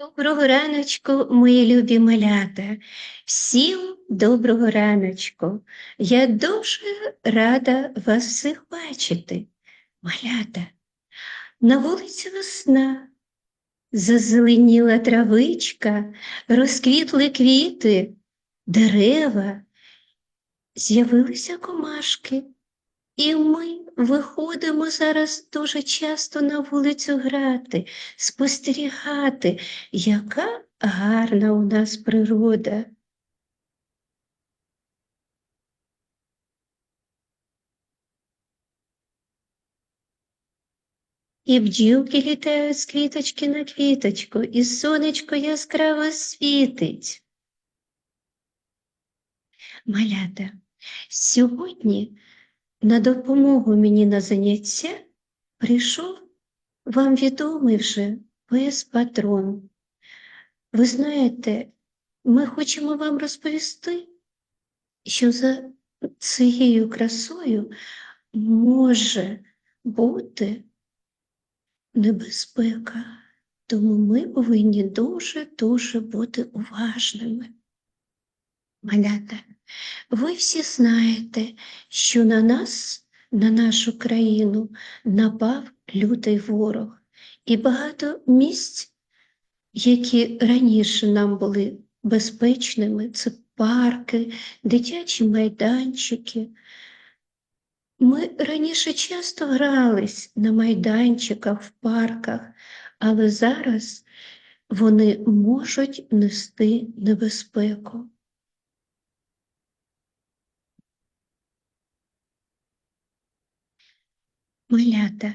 Доброго раночку, мої любі малята. Всім доброго раночку. Я дуже рада вас всіх бачити. Малята, на вулиці весна. Зазеленіла травичка, розквітли квіти, дерева, з'явилися комашки. І ми виходимо зараз дуже часто на вулицю грати, спостерігати, яка гарна у нас природа. І бджілки літають з квіточки на квіточку, і сонечко яскраво світить. Малята, сьогодні на допомогу мені на заняття прийшов вам відомий вже пес патрон. Ви знаєте, ми хочемо вам розповісти, що за цією красою може бути небезпека, тому ми повинні дуже-дуже бути уважними. Малята, ви всі знаєте, що на нас, на нашу країну, напав лютий ворог, і багато місць, які раніше нам були безпечними, це парки, дитячі майданчики. Ми раніше часто грались на майданчиках, в парках, але зараз вони можуть нести небезпеку. Малята,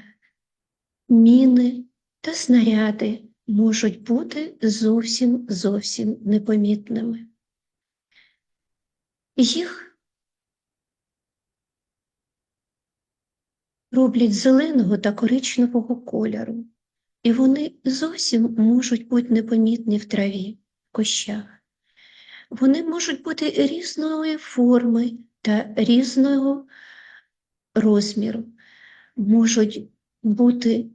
міни та снаряди можуть бути зовсім зовсім непомітними. Їх роблять зеленого та коричневого кольору, і вони зовсім можуть бути непомітні в траві, в кущах. Вони можуть бути різної форми та різного розміру можуть бути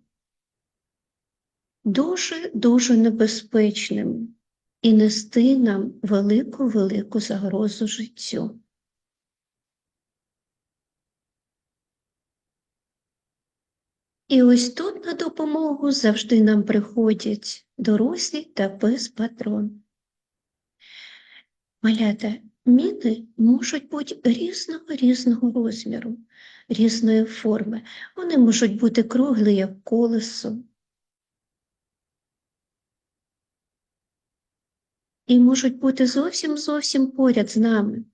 дуже-дуже небезпечними і нести нам велику-велику загрозу життю. І ось тут на допомогу завжди нам приходять дорослі та пес патрон. Малята, міни можуть бути різного різного розміру різної форми. Вони можуть бути круглі, як колесо. І можуть бути зовсім зовсім поряд з нами.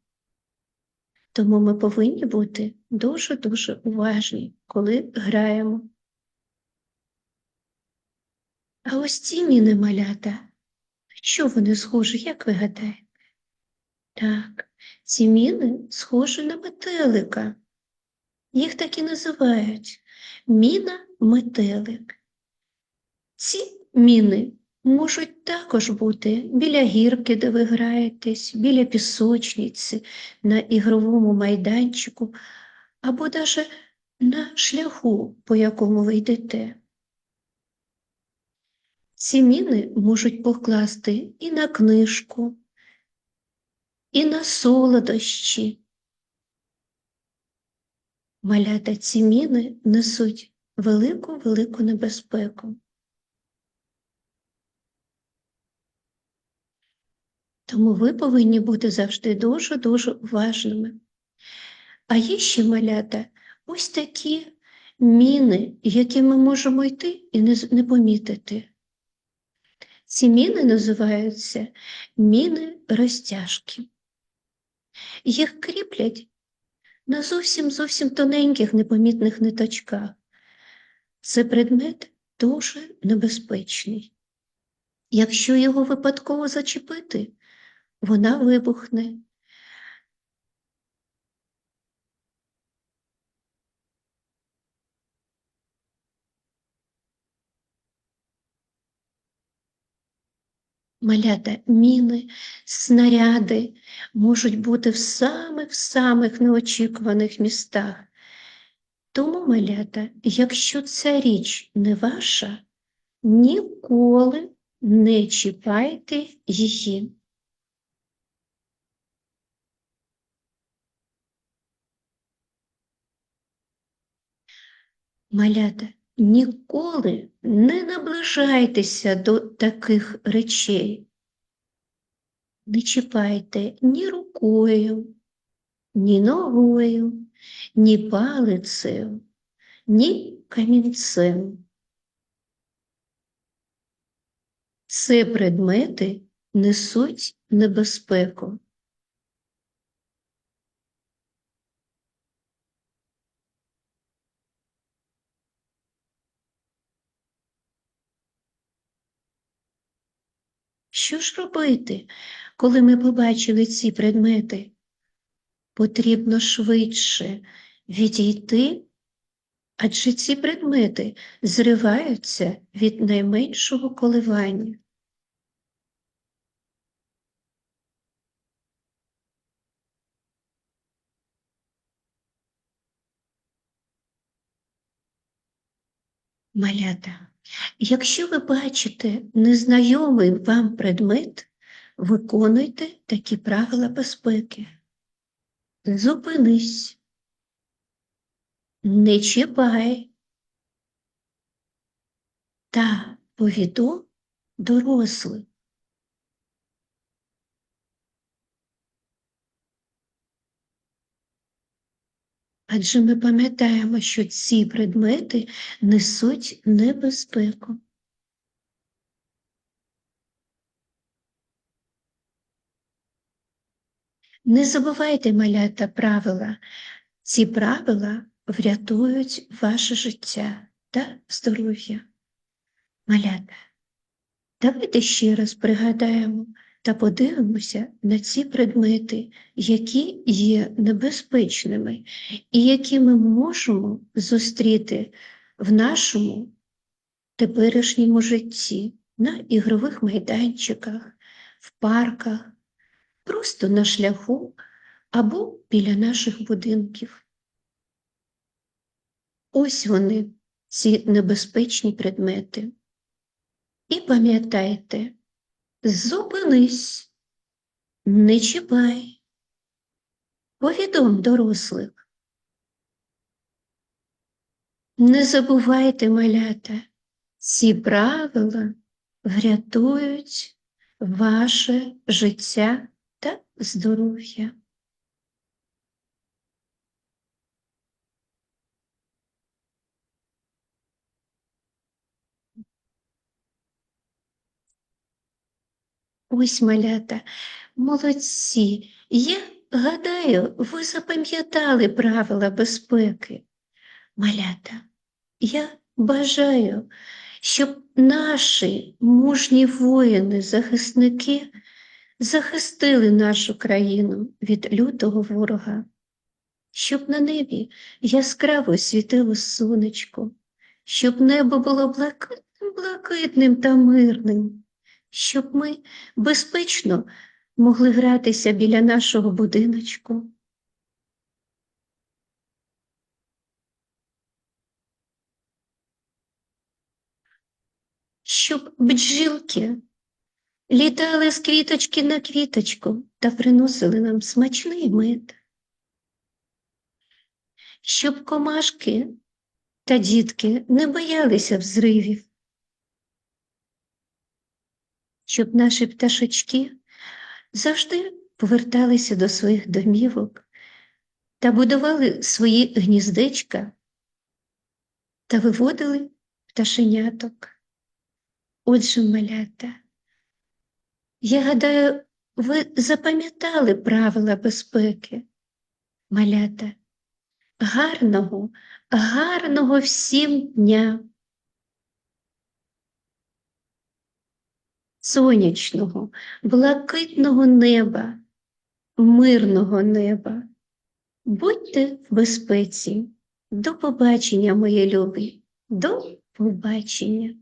Тому ми повинні бути дуже-дуже уважні, коли граємо. А ось ці міни малята, що вони схожі, як ви гадаєте? Так, ці міни схожі на метелика. Їх так і називають міна метелик. Ці міни можуть також бути біля гірки, де ви граєтесь, біля пісочниці, на ігровому майданчику, або навіть на шляху, по якому ви йдете. Ці міни можуть покласти і на книжку, і на солодощі. Малята ці міни несуть велику-велику небезпеку. Тому ви повинні бути завжди дуже-дуже уважними. А є ще малята ось такі міни, які ми можемо йти і не помітити. Ці міни називаються міни розтяжки. Їх кріплять на зовсім зовсім тоненьких непомітних ниточках. Це предмет дуже небезпечний. Якщо його випадково зачепити, вона вибухне. Малята, міни, снаряди можуть бути в самих самих неочікуваних містах. Тому, малята, якщо ця річ не ваша, ніколи не чіпайте її. Малята, ніколи не наближайтеся до таких речей. Не чіпайте ні рукою, ні ногою, ні палицею, ні камінцем. Це предмети несуть небезпеку. Що ж робити, коли ми побачили ці предмети? Потрібно швидше відійти, адже ці предмети зриваються від найменшого коливання. Малята, якщо ви бачите незнайомий вам предмет, виконуйте такі правила безпеки. Зупинись, не чіпай та повідом дорослих. Адже ми пам'ятаємо, що ці предмети несуть небезпеку. Не забувайте малята правила. Ці правила врятують ваше життя та здоров'я. Малята, давайте ще раз пригадаємо та подивимося на ці предмети, які є небезпечними і які ми можемо зустріти в нашому теперішньому житті, на ігрових майданчиках, в парках, просто на шляху або біля наших будинків. Ось вони, ці небезпечні предмети. І пам'ятайте, Зупинись, не чіпай, повідом дорослих. Не забувайте малята, ці правила врятують ваше життя та здоров'я. Ось малята, молодці. Я гадаю, ви запам'ятали правила безпеки. Малята, я бажаю, щоб наші мужні воїни, захисники захистили нашу країну від лютого ворога, щоб на небі яскраво світило сонечко, щоб небо було блакитним, блакитним та мирним щоб ми безпечно могли гратися біля нашого будиночку. Щоб бджілки літали з квіточки на квіточку та приносили нам смачний мед, щоб комашки та дітки не боялися взривів, щоб наші пташечки завжди поверталися до своїх домівок та будували свої гніздечка та виводили пташеняток. Отже, малята, я гадаю, ви запам'ятали правила безпеки, малята, гарного, гарного всім дня! Сонячного, блакитного неба, мирного неба. Будьте в безпеці. До побачення, мої любі, до побачення.